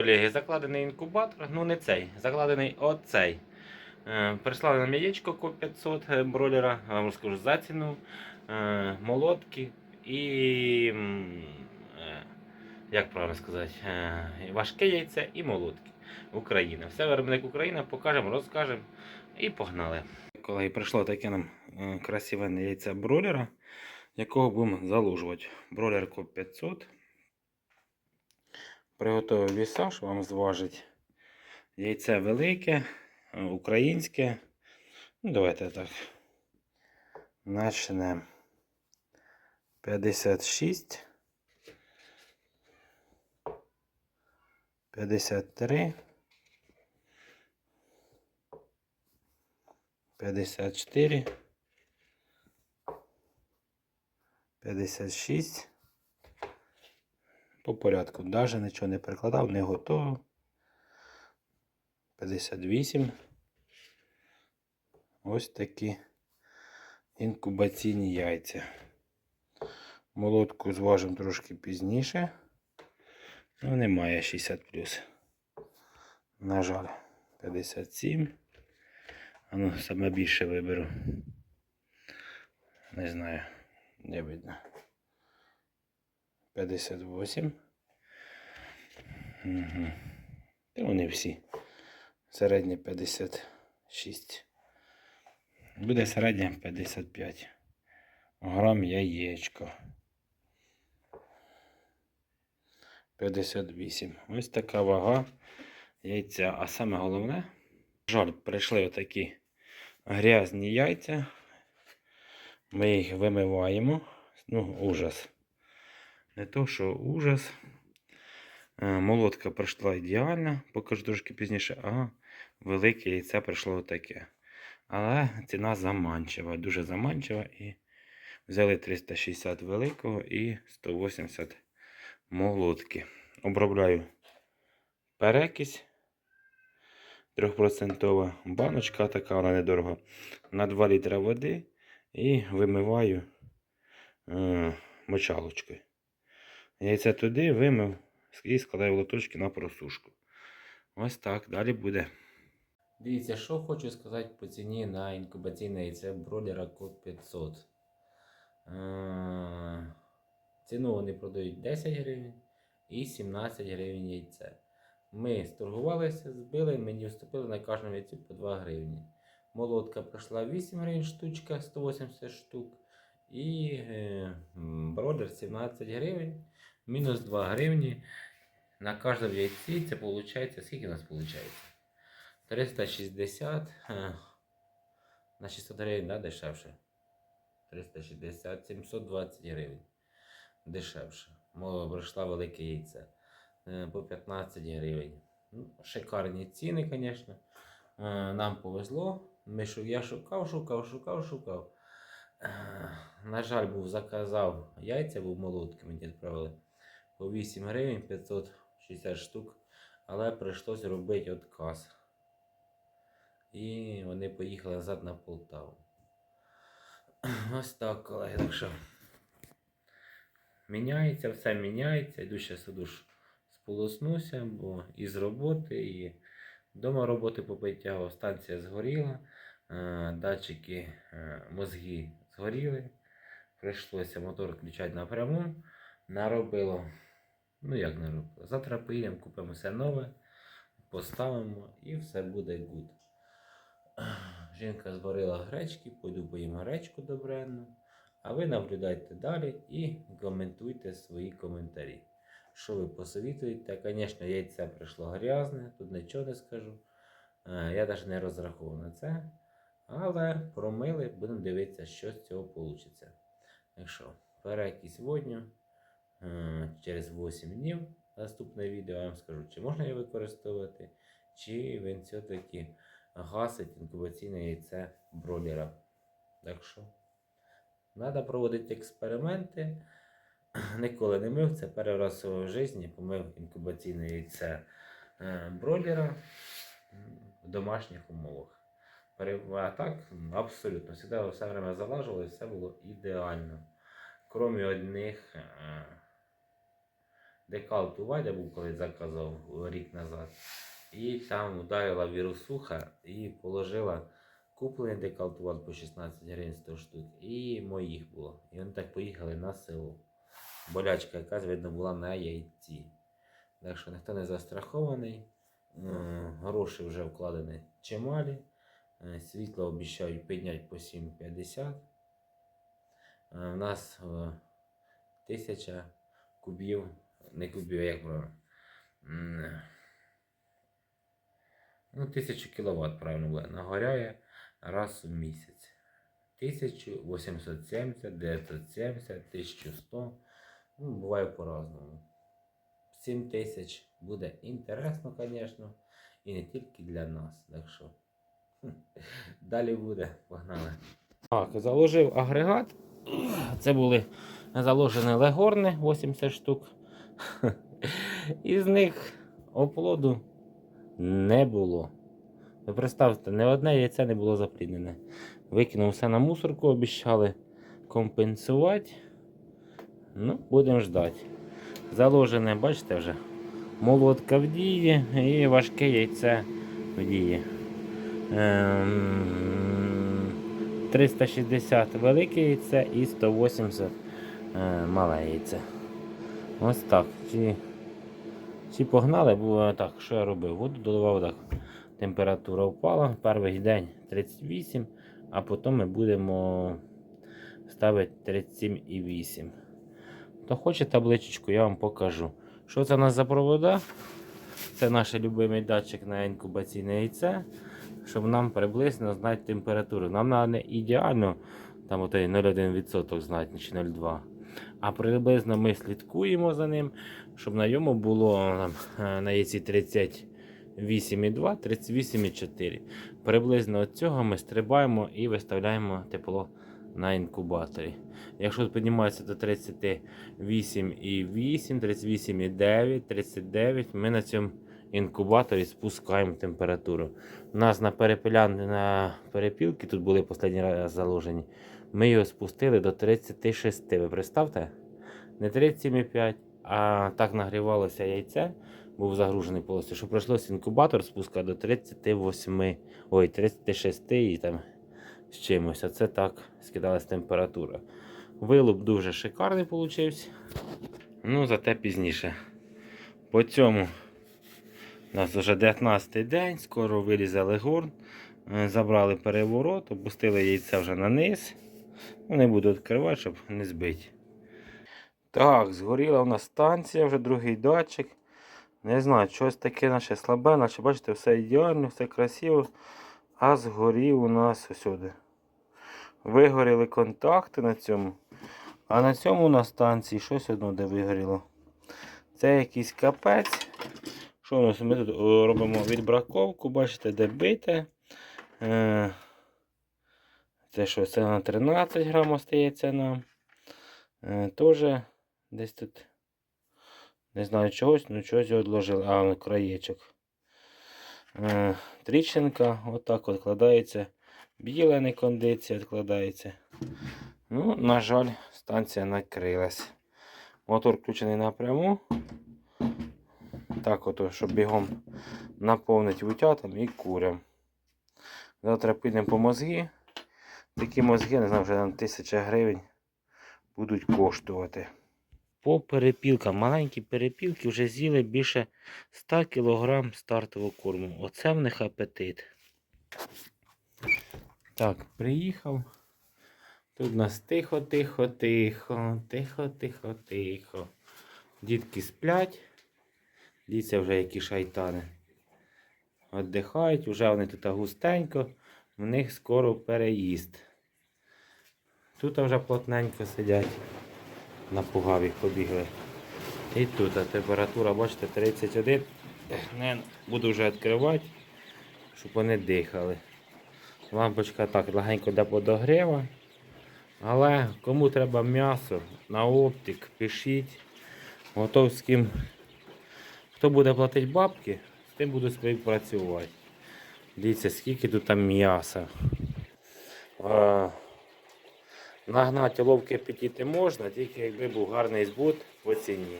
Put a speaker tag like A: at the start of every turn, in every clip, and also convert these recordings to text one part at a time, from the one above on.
A: Колеги, закладений інкубатор, ну не цей, закладений оцей. Е, Прислали нам яєчко ко 500 е, бройлера, вам розкажу за ціну, е, молотки і, як правильно сказати, важке яйце і молотки. Україна. Все виробник Україна, покажемо, розкажемо і погнали. Колеги, прийшло таке нам красиве яйце бройлера, якого будемо заложувати. Бройлер ко 500. Приготував віса, що вам зважить. Яйце велике, українське. Ну, давайте так. Почнемо. 56. 53. 54. 56. По порядку. Навіть нічого не прикладав, не готовив. 58. Ось такі інкубаційні яйця. Молотку зважимо трошки пізніше. Ну, немає 60 плюс. На жаль, 57. А ну, саме більше виберу. Не знаю, не видно. 58. Угу. Та вони всі. Середнє 56. Буде середнє 55. Грам яєчко. 58. Ось така вага яйця. А саме головне, жаль, прийшли отакі грязні яйця. Ми їх вимиваємо. Ну, ужас. Не то, що ужас. Е, Молотка пройшла ідеально, покажу трошки пізніше, а велике яйце прийшло отаке. Але ціна заманчива, дуже заманчива. І взяли 360 великого і 180 молотки. Обробляю перекись 3% баночка така, вона недорога, на 2 літра води і вимиваю е, мочалочкою. Яйця туди вимив і складаю в лоточки на просушку. Ось так, далі буде. Дивіться, що хочу сказати по ціні на інкубаційне яйце бройлера код 500. Е, Ціну вони продають 10 гривень і 17 гривень яйце. Ми сторгувалися, збили, мені вступили на кожному яйцю по 2 гривні. Молотка пройшла 8 гривень штучка, 180 штук. І е, м, бройлер 17 гривень, мінус 2 гривні. На кожному яйці це виходить, скільки у нас виходить? 360 е, на 600 гривень, да, дешевше. 360, 720 гривень. Дешевше. Мова пройшла велике яйце. Е, По 15 гривень. Ну, шикарні ціни, звісно. Нам повезло. Ми, я шукав, шукав, шукав, шукав. На жаль, був заказав яйця, був молотки, мені відправили по 8 гривень 560 штук. Але прийшлось робити отказ. І вони поїхали назад на Полтаву. Ось так, колеги. Так що міняється, все міняється. Йду ще сиду ж сполоснуся, бо і з роботи, і вдома роботи попитягав, станція згоріла, е, датчики е, мозги згоріли. Прийшлося мотор включати напряму. Наробило. Ну як наробило? Завтра поїдемо, купимо все нове, поставимо і все буде гуд. Жінка зварила гречки, пойду поїм гречку добренну. А ви наблюдайте далі і коментуйте свої коментарі. Що ви посовітуєте? Звісно, яйце прийшло грязне, тут нічого не скажу. Е, Я навіть не розраховував на це. Але промили, будемо дивитися, що з цього вийде. Так що, перекись водню е, через 8 днів. Наступне відео я вам скажу, чи можна її використовувати, чи він все-таки гасить інкубаційне яйце бройлера. Так що, треба проводити експерименти. Ніколи не мив, це перший раз в житті помив інкубаційне яйце е, бройлера в домашніх умовах. А так, абсолютно, завжди все время залажувало і все було ідеально. Крім одних е, декал Тувайда був, коли заказав рік назад. І там ударила вірусуха і положила куплений декал Тувайд по 16 гривень 100 штук. І моїх було. І вони так поїхали на село. Болячка якась, видно, була на яйці. Так що ніхто не застрахований. Гроші вже вкладені чималі. Е, Світло обіцяють підняти по 7,50. У нас е, тисяча кубів, не кубів, як правильно. Ну, тисячу кіловат, правильно буде. Нагоряє раз у місяць. 1870, 970, 1100. Ну, буває по-разному. 7 тисяч буде інтересно, звісно, і не тільки для нас. Так що далі буде, погнали. Так, заложив агрегат. Це були заложені легорни 80 штук. Із них оплоду не було. Ви представте, не одне яйце не було запліднене. Викинув все на мусорку, обіцяли компенсувати. Ну, будемо ждати. Заложене, бачите вже, молотка в дії і важке яйце в дії. Ем, 360 велике яйце і 180 е, мале яйце. Ось так. Ці, ці погнали, бо так, що я робив? Воду доливав так. Температура впала. Перший день 38, а потім ми будемо ставити 37,8. Хто хоче табличечку, я вам покажу. Що це у нас за провода? Це наш любимий датчик на інкубаційне яйце, щоб нам приблизно знати температуру. Нам треба не ідеально там отой 0,1% знати чи 0,2. А приблизно ми слідкуємо за ним, щоб на йому було там, е, на яйці 38,2, 38,4. Приблизно від цього ми стрибаємо і виставляємо тепло на інкубаторі. Якщо піднімається до 38,8, 38,9, 39, ми на цьому інкубаторі спускаємо температуру. У нас на перепилян на перепілки тут були останній раз заложені. Ми його спустили до 36. Ви представте? Не 37,5, а так нагрівалося яйце, був загружений повністю, що прийшлося інкубатор спускати до 38, ой, 36 і там з чимось. А це так скидалась температура. Вилуп дуже шикарний получився. Ну, зате пізніше. По цьому у нас вже 19 день, скоро вирізали горн, е, забрали переворот, опустили яйця вже на низ. Не буду відкривати, щоб не збити. Так, згоріла у нас станція, вже другий датчик. Не знаю, щось таке наше слабе, наче бачите, все ідеально, все красиво. А згорів у нас усюди. Вигоріли контакти на цьому. А на цьому на станції щось одно де вигоріло. Це якийсь капець. Що у нас? Ми тут робимо відбраковку, бачите, де бите. Е, Це що, це на 13 грам остається нам. Е, Тоже десь тут. Не знаю чогось, ну чогось його відложили. А, ну, краєчок. Е, Тріщинка, отак от відкладається. Біла не кондиція відкладається. Ну, на жаль, станція накрилась. Мотор включений напряму. Так, ото, щоб бігом наповнити вутятам і курям. Завтра підемо по мозги. Такі мозги, не знаю, вже на 1000 гривень будуть коштувати. По перепілкам, маленькі перепілки вже з'їли більше 100 кг стартового корму. Оце в них апетит. Так, приїхав. Тут у нас тихо, тихо, тихо, тихо, тихо, тихо. Дітки сплять. Дивіться вже які шайтани. Отдихають, вже вони тут густенько, в них скоро переїзд. Тут вже плотненько сидять. Напугав їх побігли. І тут температура, бачите, 31. Не буду вже відкривати, щоб вони дихали. Лампочка так легенько до подогріва. Але кому треба м'ясо на оптик, пишіть. Готов з ким. Хто буде платити бабки, з тим буду співпрацювати. Дивіться, скільки тут там м'яса. Нагнати ловки апетити можна, тільки якби був гарний збут по ціні.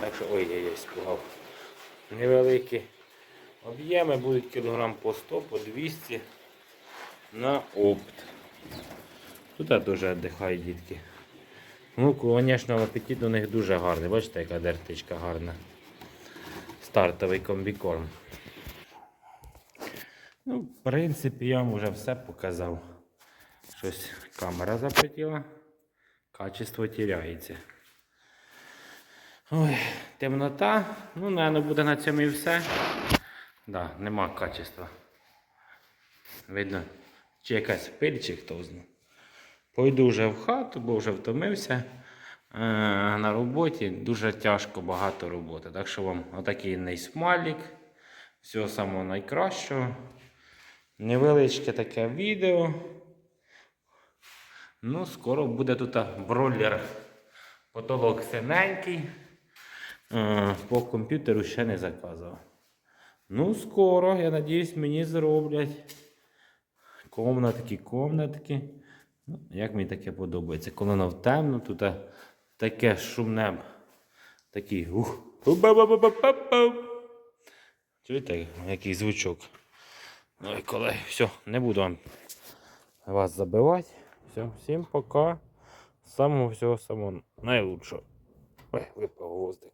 A: Так що, ой, я я спугав. Невеликі об'єми будуть кілограм по 100, по 200 на опт. Тут дуже віддихають дітки. Ну, звісно, апетит у них дуже гарний. Бачите, яка дертичка гарна. Стартовий комбікорм. Ну, в принципі, я вам вже все показав. Щось камера запретіла. Качество тіряється. Ой, темнота. Ну, напевно, буде на цьому і все. Да, нема качества. Видно, чи якась пиль, чи хто знає. Пойду вже в хату, бо вже втомився. Е, на роботі дуже тяжко, багато роботи. Так що вам отакий нейсмалік. Всього самого найкращого. Невеличке таке відео. Ну, скоро буде тут бройлер. Потолок синенький. Е, По комп'ютеру ще не заказував. Ну, скоро, я надіюсь, мені зроблять. Комнатки, комнатки. Ну, як мені таке подобається. Коли воно темно, тут а, таке шумне. Такий. Ух. Чуєте, який звучок? Ой, колеги, все, не буду вам вас забивати. Все, всім пока. Самого всього самого найлучшого. Ой, випав гвоздик.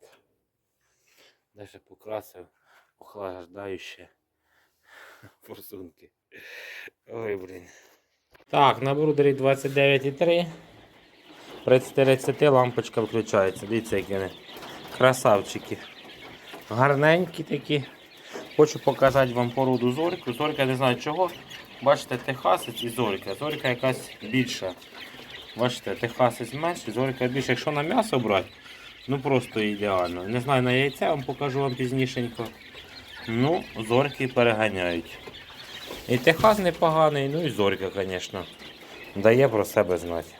A: Даже покрасив охлаждаюче форсунки. Ой, блін. Так, на брудері 29,3. При 30 лампочка включається. Дивіться, які вони красавчики. Гарненькі такі. Хочу показати вам породу зорьку. Зорька не знаю чого. Бачите, техасець і зорька. Зорька якась більша. Бачите, техасець менший, зорька більша. Якщо на м'ясо брати, ну просто ідеально. Не знаю, на яйця вам покажу вам пізнішенько. Ну, зорьки переганяють. І Техас непоганий, ну і зорька, звісно. Дає про себе знати.